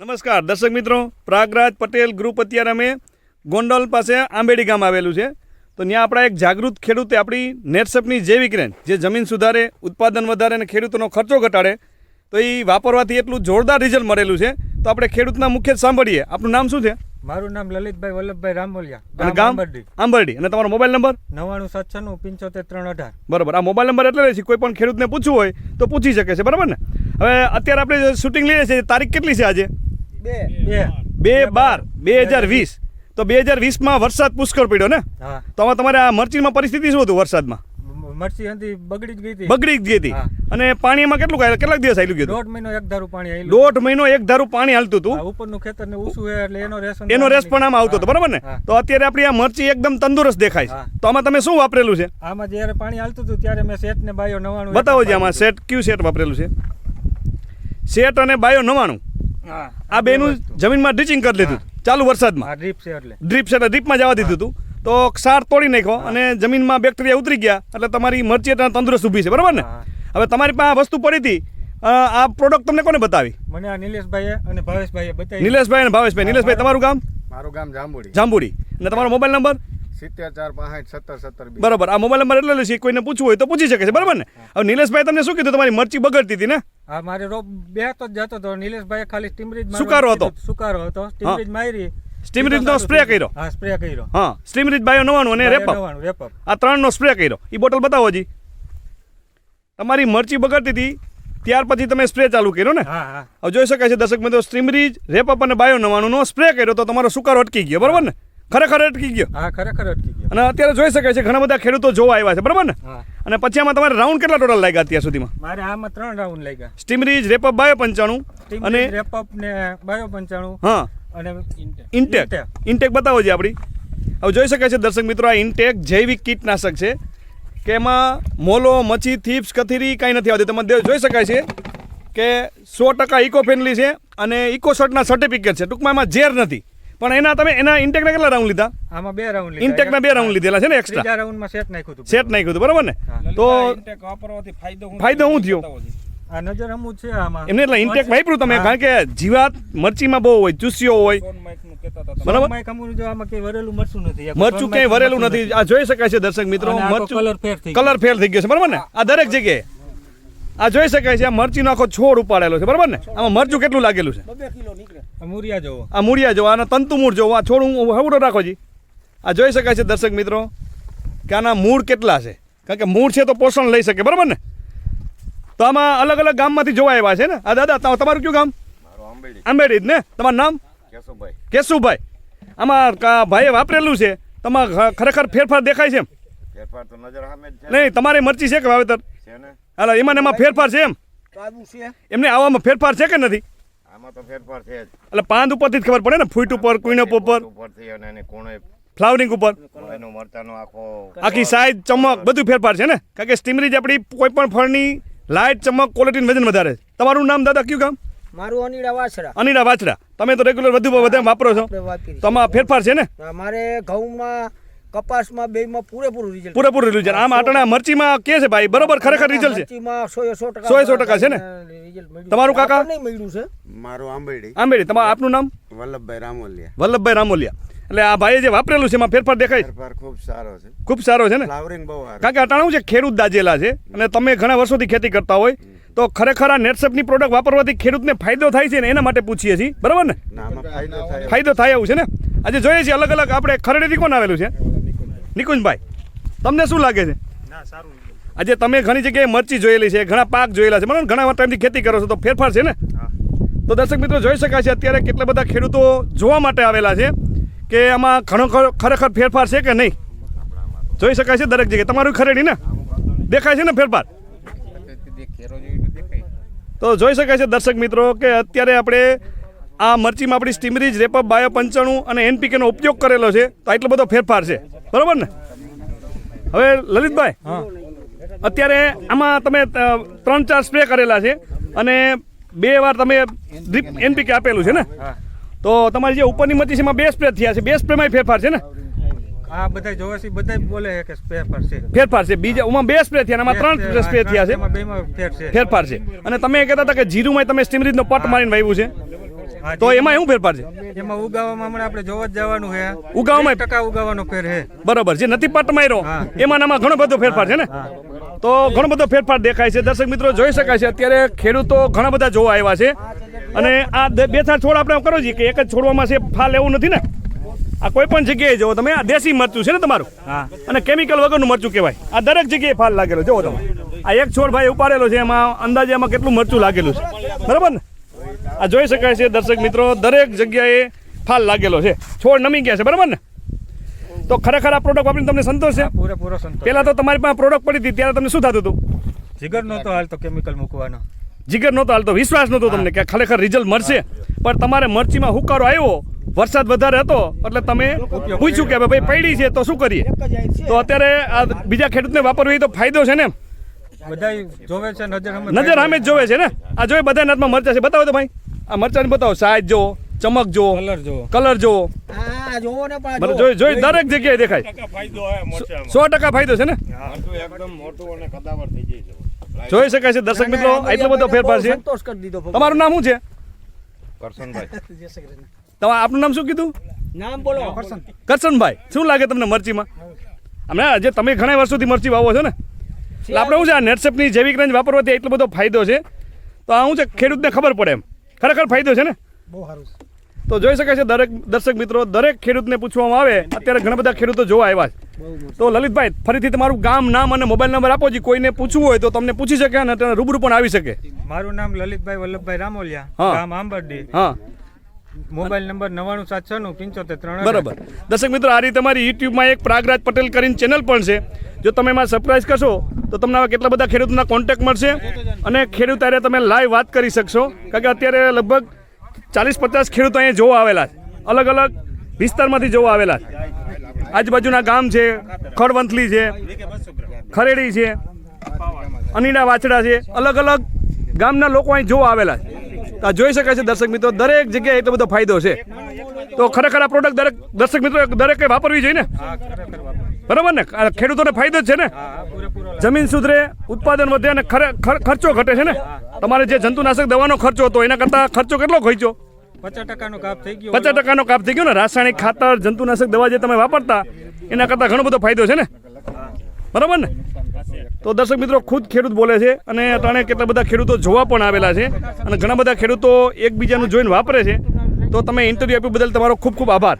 નમસ્કાર દર્શક મિત્રો. પ્રાગરાજ પટેલ ગ્રુપ અત્યારે અમે ગોંડલ પાસે આંબેડી ગામ આવેલું છે. તો ત્યાં આપણા એક જાગૃત ખેડૂતે આપણી નેટસપની જૈવિક રેન જે જમીન સુધારે ઉત્પાદન વધારે અને ખેડૂતોનો ખર્ચો ઘટાડે તો એ વાપરવાથી એટલું જોરદાર રિઝલ્ટ મળેલું છે. તો આપણે ખેડૂતના મુખ્ય સાંભળીએ. આપણું નામ શું છે? મારું નામ લલિતભાઈ વલ્લભભાઈ રામોલિયા ગામ આંબરડી. અને તમારો મોબાઈલ નંબર? નવાણું સાત છન્નું પંચોતેર ત્રણ અઢાર. બરાબર. આ મોબાઈલ નંબર એટલે છે કોઈ પણ ખેડૂતને પૂછવું હોય તો પૂછી શકે છે. બરાબર ને? હવે અત્યારે આપણે શૂટિંગ લઈએ છીએ તારીખ કેટલી છે આજે? બે. બે. બાર. બે હજાર વીસ. તો બે હજાર વીસમાં વરસાદ પુષ્કળ પડ્યો ને? તો આમાં તમારે આ મરચીમાં પરિસ્થિતિ શું હતું વરસાદમાં? મરચી હતી બગડી જ ગઈ હતી. બગડી જ ગઈ હતી. અને પાણીમાં કેટલું કેટલા કેટલાક દિવસ આવેલું ગયું દોઢ મહિનો એક ધારું પાણી આવેલું દોઢ મહિનો એક ધારું પાણી હાલતું હતું. ઉપરનું ખેતર ને છે એટલે એનો રેસ એનો રેસ પણ આમાં આવતો હતો. બરાબર ને? તો અત્યારે આપણી આ મરચી એકદમ તંદુરસ્ત દેખાય છે. તો આમાં તમે શું વાપરેલું છે? આમાં જ્યારે પાણી હાલતું હતું ત્યારે મેં સેટ ને બાયો નવાણું બતાવો જે આમાં સેટ કયું સેટ વાપરેલું છે? સેટ અને બાયો નવાણું. આ બેનું જમીનમાં ડ્રીચિંગ કરી લીધું. ચાલુ વરસાદમાં. ડ્રીપ છે એટલે. ડ્રીપ છે એટલે ડ્રીપમાં જવા દીધું હતું તો ક્ષાર તોડી નાખ્યો અને જમીનમાં બેક્ટેરિયા ઉતરી ગયા. એટલે તમારી મરચી તંદુરસ્ત ઊભી છે. બરાબર ને? હવે તમારી પાસે આ વસ્તુ પડી હતી. આ પ્રોડક્ટ તમને કોને બતાવી? મને આ નિલેશભાઈએ અને ભાવેશભાઈએ બતાવી. નિલેશભાઈ અને ભાવેશભાઈ. નિલેશભાઈ તમારું ગામ? મારું ગામ જાંબુડી. જાંબુડી. અને તમારો મોબાઈલ નંબર સિત્તેર ચાર પાંસઠ સત્તર સત્તર બરાબર. આ મોબાઈલ નંબર એટલે છે. કોઈને પૂછવું હોય તો પૂછી શકે છે. બરાબર ને? હવે નિલેશભાઈ તમને શું કીધું? તમારી મરચી બગડતી હતી ને? હા મારે રોપ બે તો જ જતો હતો. નિલેશભાઈ ખાલી સ્ટીમરીજ સુકારો હતો. સુકારો હતો. સ્ટીમરીજ મારી. સ્ટીમરીજનો સ્પ્રે કર્યો. હા સ્પ્રે કર્યો. હા સ્ટીમરીજ બાયો નવાણું અને રેપઅપ આ રેપઅપ આ ત્રણનો સ્પ્રે કર્યો. એ બોટલ બતાવો જી તમારી મરચી બગડતી હતી. ત્યાર પછી તમે સ્પ્રે ચાલુ કર્યો ને? હવે જોઈ શકાય છે દર્શક મિત્રો સ્ટીમરીજ રેપઅપ અને બાયો નવાણુંનો સ્પ્રે કર્યો તો તમારો સુકારો અટકી ગયો. બરાબર ને? ખરેખર અટકી ગયો. હા ખરેખર અટકી ગયો. અને અત્યારે જોઈ શકાય છે ઘણા બધા ખેડૂતો જોવા આવ્યા છે. બરાબર ને? અને પછી આમાં તમારે રાઉન્ડ કેટલા ટોટલ લાગ્યા અત્યાર સુધીમાં? મારે આમાં ત્રણ રાઉન્ડ લાગ્યા. સ્ટીમરીજ રેપઅપ બાયો પંચાણું અને રેપઅપ ને બાયો પંચાણું હા. અને ઇન્ટેક ઇન્ટેક બતાવો છે આપણી. હવે જોઈ શકાય છે દર્શક મિત્રો આ ઇન્ટેક જૈવિક કીટનાશક છે કે એમાં મોલો મચ્છી થીપ્સ કથીરી કાંઈ નથી આવતી. તમે જોઈ શકાય છે કે સો ટકા ઇકો ફ્રેન્ડલી છે અને ઇકો શર્ટના સર્ટિફિકેટ છે. ટૂંકમાં એમાં ઝેર નથી. પણ એના તમે એના ઇન્ટેકના કેટલા રાઉન્ડ લીધા? આમાં બે રાઉન્ડ ઇન્ટેકના બે રાઉન્ડ લીધેલા છે ને એક્સ્ટ્રા ત્રીજા રાઉન્ડમાં સેટ નાખ્યું હતું. સેટ નાખ્યું હતું બરાબર ને? તો ઇન્ટેક વાપરવાથી ફાયદો હું ફાયદો હું થયો? આ નજર અમુક છે આમાં. એમને એટલે ઇન્ટેક વાપર્યું તમે કારણ કે જીવાત મરચીમાં બહુ હોય ચૂસ્યો હોય. બરાબર? મરચું નથી. મરચું સોનમાઈ ક્યાંય વરેલું નથી. આ જોઈ શકાય છે દર્શક મિત્રો મરચું. કલર ફેર થઈ ગયો. છે બરાબર ને? આ દરેક જગ્યાએ. આ જોઈ શકાય છે આ મરચીનો આખો છોડ ઉપાડેલો છે બરાબર ને? આમાં મરચું કેટલું લાગેલું છે? આ મૂરિયા જોવો. આ મૂળિયા જોવા આના તંતુ મૂળ જોવા આ છોડ હું હવડો રાખો જી. આ જોઈ શકાય છે દર્શક મિત્રો કે આના મૂળ કેટલા છે? કારણ કે મૂળ છે તો પોષણ લઈ શકે બરાબર ને? તો આમાં અલગ અલગ ગામમાંથી જોવા આવ્યા છે ને? આ દાદા તમારું કયું ગામ? મારું આંબેડી. જ ને? તમારું નામ? કેશુભાઈ. કેશુભાઈ. આમાં કા- ભાઈએ વાપરેલું છે? તમારે ખરેખર ફેરફાર દેખાય છે એમ? ફેરફાર તો નજર સામે જ છે. નહીં તમારી મરચી છે કે વાવેતર? છે ને હાલો એમાં એમાં ફેરફાર છે એમ? એમને આવામાં ફેરફાર છે કે નથી? આમાં તો ફેરફાર છે એટલે પાંદ ઉપરથી જ ખબર પડે ને ફૂટ ઉપર કુઈનપ ઉપર? ઉપરથી અને એની કોણે ફ્લાવરિંગ ઉપર? એનો મરચાનો આખો આખી સાઈઝ ચમક બધું ફેરફાર છે ને? કારણ કે સ્ટીમરીજ આપણી કોઈ પણ ફળની લાઇટ ચમક ક્વોલિટી વજન વધારે તમારું નામ દાદા કયું કામ મારું અનિડા વાછરા. અનિડા વાછરા. તમે તો રેગ્યુલર વધુ વધારે વાપરો છો. તો આમાં ફેરફાર છે ને? મારે ઘઉંમાં કપાસમાં બેયમાં પૂરેપૂરું રિઝલ્ટ પૂરેપૂરું રિઝલ્ટ આમ આટણા મરચીમાં કે છે ભાઈ? બરોબર ખરેખર રિઝલ્ટ છે. મરચીમાં સો સો ટકા સો સો ટકા છે ને? તમારું કાકા? નહીં મળ્યું છે. મારું આંબેડી. આંબેડી. તમારું આપનું નામ? વલ્લભભાઈ રામોલિયા. વલ્લભભાઈ રામોલિયા. એટલે આ ભાઈએ જે વાપરેલું છે એમાં ફેરફાર દેખાય? ફેરફાર ખૂબ સારો છે. ખૂબ સારો છે ને? ફ્લાવરિંગ બહુ સારું. કારણ કે અટાણું છે? ખેડૂત દાજેલા છે. અને તમે ઘણા વર્ષોથી ખેતી કરતા હોય. તો ખરેખર આ નેટસપની પ્રોડક્ટ વાપરવાથી ખેડૂતને ફાયદો થાય છે ને? એના માટે પૂછીએ છીએ. બરાબર ને? આમાં ફાયદો થાય ફાયદો થાય એવું છે ને? આજે જોઈએ છીએ અલગ અલગ આપણે ખરડેથી કોણ આવેલું છે? નિકુંજભાઈ તમને શું લાગે છે? આજે તમે ઘણી જગ્યાએ મરચી જોયેલી છે ઘણા પાક જોયેલા છે. બરાબર ઘણા ટાઈમથી ખેતી કરો છો તો ફેરફાર છે ને? તો દર્શક મિત્રો જોઈ શકાય છે અત્યારે કેટલા બધા ખેડૂતો જોવા માટે આવેલા છે કે આમાં ઘણો ખરેખર ફેરફાર છે કે નહીં? જોઈ શકાય છે દરેક જગ્યાએ. તમારું ખરેડી ને? દેખાય છે ને ફેરફાર? તો જોઈ શકાય છે દર્શક મિત્રો કે અત્યારે આપણે આ મરચીમાં આપણી સ્ટીમરીજ રેપઅપ બાયો પંચાણું અને એનપીકેનો ઉપયોગ કરેલો છે. તો આટલો બધો ફેરફાર છે. બરાબર ને હવે લલિતભાઈ અત્યારે આમાં તમે ત્રણ ચાર સ્પ્રે કરેલા છે અને બે વાર તમે ડ્રીપ એનપીકે આપેલું છે ને તો તમારી જે ઉપરની મતી છે એમાં બે સ્પ્રે થયા છે બે સ્પ્રેમાં ફેરફાર છે ને આ બધા જોવા છે બધા બોલે છે કે ફેરફાર છે ફેરફાર છે બીજા ઉમાં બે સ્પ્રે થયા એમાં ત્રણ સ્પ્રે થયા છે બેમાં ફેર છે ફેરફાર છે અને તમે કહેતા હતા કે જીરુમાં તમે સ્ટીમરીજનો પટ મારીને વાવ્યું છે તો એમાં શું ફેરફાર છે? એમાં ઉગાવામાં હમણાં આપણે જોવા જ જવાનું છે. ઉગાવામાં- ટકા ઉગાવાનો ફેર છે. બરોબર જે નથી પટ માર્યો એમાં આમાં ઘણો બધો ફેરફાર છે ને? તો ઘણો બધો ફેરફાર દેખાય છે. દર્શક મિત્રો જોઈ શકાય છે અત્યારે ખેડૂતો ઘણા બધા જોવા આવ્યા છે. અને આ બે ચાર છોડ આપણે કરો છીએ કે એક જ છોડવામાં છે ફાલ એવું નથી ને? આ કોઈ પણ જગ્યાએ જુઓ તમે આ દેશી મરચું છે ને તમારું? અને કેમિકલ વગરનું મરચું કહેવાય. આ દરેક જગ્યાએ ફાલ લાગેલો જુઓ તમે. આ એક છોડ ભાઈ ઉપાડેલો છે એમાં અંદાજે એમાં કેટલું મરચું લાગેલું છે. બરાબર ને? આ જોઈ શકાય છે દર્શક મિત્રો દરેક જગ્યાએ ફાલ લાગેલો છે. છોડ નમી ગયા છે બરાબર ને? તો ખરેખર આ પ્રોડક્ટ વાપરીને તમને સંતોષ છે? પૂરેપૂરો સંતોષ. પહેલા તો તમારી પાસે પ્રોડક્ટ પડી હતી ત્યારે તમને શું થતું હતું? જીગર નહોતો હાલતો કેમિકલ મૂકવાનો. જીગર નહોતો હાલતો વિશ્વાસ નહોતો તમને કે ખરેખર રિઝલ્ટ મળશે. પણ તમારે મરચીમાં હુકારો આવ્યો વરસાદ વધારે હતો એટલે તમે પૂછ્યું કે ભાઈ પડી છે તો શું કરીએ? તો અત્યારે આ બીજા ખેડૂતને વાપરવી તો ફાયદો છે ને? બધા જોવે છે નજર નજર સામે જ જોવે છે ને? આ જોઈ બધા નાતમાં મરચા છે. બતાવો તો ભાઈ. આ મરચાની બતાવો સાઈઝ જો ચમક જો કલર જો કલર જો. જોઈ જોઈ દરેક જગ્યાએ દેખાય. સો ટકા ફાયદો છે ને? એકદમ મોટું અને કદાવર થઈ જાય છે. જોઈ શકાય છે? દર્શક મિત્રો એટલો બધો ફેરફાર છે. સંતોષ કરી દીધો ભગવાન. તમારું નામ શું છે? તમારે આપનું નામ શું કીધું? નામ બોલો. કરશનભાઈ. શું લાગે તમને મરચીમાં? હમણાં જે તમે ઘણા વર્ષોથી મરચી વાવો છો ને? એટલે આપણે શું છે આ નેટસેપની જૈવિક રેન્જ વાપરવાથી એટલો બધો ફાયદો છે? તો આ શું છે? ખેડૂતને ખબર પડે એમ. ખરેખર ફાયદો છે ને? સારું તો જોઈ શકાય છે દરેક દર્શક મિત્રો દરેક ખેડૂતને પૂછવામાં આવે અત્યારે ઘણા બધા ખેડૂતો જોવા આવ્યા છે. તો લલિતભાઈ ફરીથી તમારું ગામ નામ અને મોબાઈલ નંબર આપો જી કોઈને પૂછવું હોય તો તમને પૂછી શકે અને તેને રૂબરૂ પણ આવી શકે. મારું નામ લલિતભાઈ વલ્લભભાઈ રામોલિયા. ગામ આંબરડી. હા. મોબાઈલ નંબર નવ્વાણું સાતનું પંચોતેર ત્રણ બરાબર. દર્શક મિત્રો આ રીતે અમારી યુટ્યુબમાં એક પ્રાગરાજ પટેલ કરીને ચેનલ પણ છે. જો તમે એમાં સબસ્ક્રાઈબ કરશો તો તમને આવા કેટલા બધા ખેડૂતોના કોન્ટેક્ટ મળશે? અને ખેડૂત હારે તમે લાઈવ વાત કરી શકશો. કારણ કે અત્યારે લગભગ ચાલીસ પચાસ ખેડૂતો અહીંયા જોવા આવેલા છે. અલગ અલગ વિસ્તારમાંથી જોવા આવેલા છે. આજુબાજુના ગામ છે ખડવંથલી છે, ખરેડી છે, અનીડા વાછડા છે, અલગ અલગ ગામના લોકો અહીં જોવા આવેલા છે. આ જોઈ શકાય છે દર્શક મિત્રો, દરેક જગ્યાએ એટલો બધો ફાયદો છે. તો ખરેખર આ પ્રોડક્ટ દરેક દર્શક મિત્રો, દરેકે વાપરવી જોઈએ ને. બરાબર ને? ખેડૂતોને ફાયદો જ છે ને. જમીન સુધરે ઉત્પાદન વધે અને ખરે- ખર- ખર્ચો ઘટે છે ને? તમારે જે જંતુનાશક દવાનો ખર્ચો હતો એના કરતાં ખર્ચો કેટલો ખર્ચો પચાસ ટકાનો કાપ થઈ ગયો. પચાસ ટકાનો કાપ થઈ ગયો ને? રાસાયણિક ખાતર જંતુનાશક દવા જે તમે વાપરતા એના કરતાં ઘણો બધો ફાયદો છે ને? બરાબર ને? તો દર્શક મિત્રો ખુદ ખેડૂત બોલે છે અને અટાણે કેટલા બધા ખેડૂતો જોવા પણ આવેલા છે અને ઘણા બધા ખેડૂતો એકબીજાનું જોઈને વાપરે છે. તો તમે ઇન્ટરવ્યૂ આપ્યું બદલ તમારો ખૂબ ખૂબ આભાર.